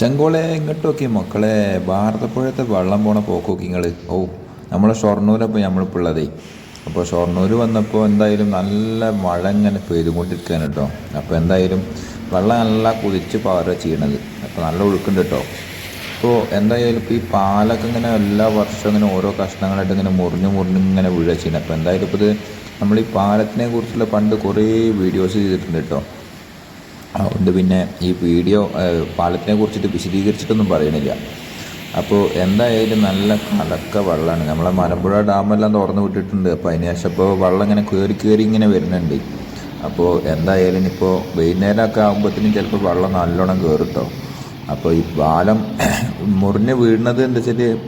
ചെങ്കോളെ ഇങ്ങോട്ട് നോക്കി മക്കളെ. ഭാരതപ്പുഴത്തെ വെള്ളം പോണ പോക്കോക്കി നിങ്ങൾ ഓ നമ്മളെ ഷൊർണൂരപ്പോൾ നമ്മളിപ്പോൾ ഉള്ളതേ. അപ്പോൾ ഷൊർണൂർ വന്നപ്പോൾ എന്തായാലും നല്ല മഴ ഇങ്ങനെ പെയ്തുകൊണ്ടിരിക്കുകയാണ് കേട്ടോ അപ്പോൾ എന്തായാലും വെള്ളം നല്ല കുതിച്ച് പാറുക ചെയ്യണത്. അപ്പോൾ നല്ല ഒഴുക്കുണ്ട് കേട്ടോ അപ്പോൾ എന്തായാലും ഇപ്പോൾ ഈ പാലൊക്കെ ഇങ്ങനെ എല്ലാ വർഷവും ഇങ്ങനെ ഓരോ കഷ്ണങ്ങളായിട്ട് ഇങ്ങനെ മുറിഞ്ഞ് മുറിഞ്ഞ് ഇങ്ങനെ വീഴുക ചെയ്യുന്നത്. അപ്പോൾ എന്തായാലും ഇപ്പോൾ ഇത് നമ്മൾ ഈ പാലത്തിനെ കുറിച്ചുള്ള പണ്ട് കുറേ വീഡിയോസ് ചെയ്തിട്ടുണ്ട് കേട്ടോ അതുകൊണ്ട് പിന്നെ ഈ വീഡിയോ പാലത്തിനെ കുറിച്ചിട്ട് വിശദീകരിച്ചിട്ടൊന്നും പറയണില്ല അപ്പോൾ എന്തായാലും നല്ല കലക്ക വെള്ളമാണ്. നമ്മളെ മലമ്പുഴ ഡാമെല്ലാം തുറന്നു വിട്ടിട്ടുണ്ട്. അപ്പോൾ അതിന് ശേഷം ഇപ്പോൾ വെള്ളം ഇങ്ങനെ കയറി കയറി ഇങ്ങനെ വരുന്നുണ്ട്. അപ്പോൾ എന്തായാലും ഇപ്പോൾ വൈകുന്നേരമൊക്കെ ആകുമ്പോഴത്തേനും ചിലപ്പോൾ വെള്ളം നല്ലോണം കയറിട്ടോ അപ്പോൾ ഈ പാലം മുറിഞ്ഞ് വീഴുന്നത് എന്താ വെച്ചാൽ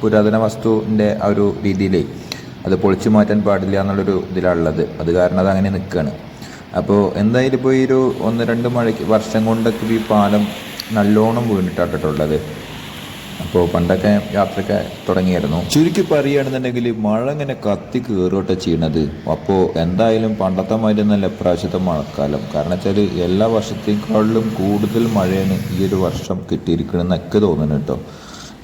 പുരാതന വസ്തുവിന്റെ ആ ഒരു രീതിയിൽ അത് പൊളിച്ചു മാറ്റാൻ പാടില്ല എന്നുള്ളൊരു ഇതിലാണുള്ളത്. അത് കാരണം അത് അങ്ങനെ നിൽക്കുകയാണ് അപ്പോൾ എന്തായാലും ഇപ്പോൾ ഈ ഒരു ഒന്ന് രണ്ട് മഴയ്ക്ക് വർഷം കൊണ്ടൊക്കെ ഈ പാലം നല്ലോണം വീണിട്ടിട്ടുള്ളത് അപ്പോൾ പണ്ടൊക്കെ യാത്രയൊക്കെ തുടങ്ങിയായിരുന്നു. ചുരുക്കി പറയുകയാണെന്നുണ്ടെങ്കിൽ മഴ ഇങ്ങനെ കത്തി കയറോട്ടെ ചെയ്യണത്. അപ്പോൾ എന്തായാലും പണ്ടത്തെ മാതിരി നല്ല പ്രാവശ്യത്തെ മഴക്കാലം. കാരണം വെച്ചാൽ എല്ലാ വർഷത്തേക്കാളിലും കൂടുതൽ മഴയാണ് ഈ ഒരു വർഷം കിട്ടിയിരിക്കണമെന്നൊക്കെ തോന്നുന്നു കേട്ടോ.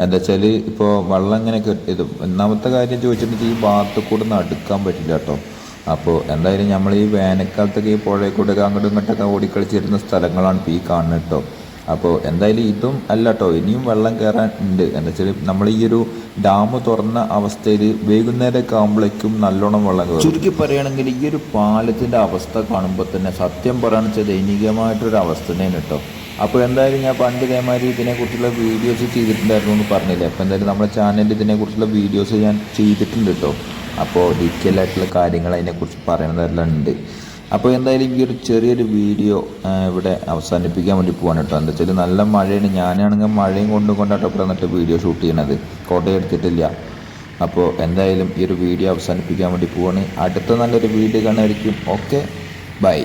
എന്താ വെച്ചാൽ ഇപ്പോൾ വെള്ളം ഇങ്ങനെ ഇത് ഒന്നാമത്തെ കാര്യം ചോദിച്ചിട്ടുണ്ടെങ്കിൽ ഈ ഭാഗത്ത് കൂടെ നടുക്കാൻ പറ്റില്ല കേട്ടോ. അപ്പോൾ എന്തായാലും നമ്മൾ ഈ വേനൽക്കാലത്തൊക്കെ ഈ പുഴയിൽ കൂടെ അങ്ങോട്ടും ഇങ്ങോട്ടൊക്കെ ഓടിക്കളിച്ചിരുന്ന സ്ഥലങ്ങളാണ് ഇപ്പോൾ ഈ കാണുന്നത് കേട്ടോ. അപ്പോൾ എന്തായാലും ഇതും അല്ല കേട്ടോ. ഇനിയും വെള്ളം കയറാൻ ഉണ്ട് എന്താ വെച്ചാൽ നമ്മൾ ഈ ഒരു ഡാം തുറന്ന അവസ്ഥയിൽ വൈകുന്നേരമൊക്കെ ആകുമ്പോഴേക്കും നല്ലോണം വെള്ളം കയറും ചുരുക്കി പറയുകയാണെങ്കിൽ ഈ ഒരു പാലത്തിന്റെ അവസ്ഥ കാണുമ്പോൾ തന്നെ സത്യം പറയുകയാണെന്ന് വെച്ചാൽ ദൈനികമായിട്ടൊരു അവസ്ഥ തന്നെയാണ് കേട്ടോ. അപ്പോൾ എന്തായാലും ഞാൻ പണ്ട് ഇതേമാതിരി ഇതിനെക്കുറിച്ചുള്ള വീഡിയോസ് ചെയ്തിട്ടുണ്ടായിരുന്നു എന്ന് പറഞ്ഞില്ലേ? അപ്പോൾ എന്തായാലും നമ്മുടെ ചാനലിൽ ഇതിനെക്കുറിച്ചുള്ള വീഡിയോസ് ഞാൻ ചെയ്തിട്ടുണ്ട് കേട്ടോ അപ്പോൾ ഡീറ്റെയിൽ ആയിട്ടുള്ള കാര്യങ്ങൾ അതിനെക്കുറിച്ച് പറയണതെല്ലാം ഉണ്ട് അപ്പോൾ എന്തായാലും ഈ ഒരു ചെറിയൊരു വീഡിയോ ഇവിടെ അവസാനിപ്പിക്കാൻ വേണ്ടി പോവാണ് കേട്ടോ എന്താ വെച്ചാൽ നല്ല മഴയാണ്. ഞാനാണെങ്കിൽ മഴയും കൊണ്ടും കൊണ്ടാട്ടോ ഇവിടെ നിന്നിട്ട് വീഡിയോ ഷൂട്ട് ചെയ്യണത്. കോട്ടയം എടുത്തിട്ടില്ല. അപ്പോൾ എന്തായാലും ഈ ഒരു വീഡിയോ അവസാനിപ്പിക്കാൻ വേണ്ടി പോവാണ്. അടുത്ത നല്ലൊരു വീഡിയോ കാണുമായിരിക്കും ഓക്കെ ബൈ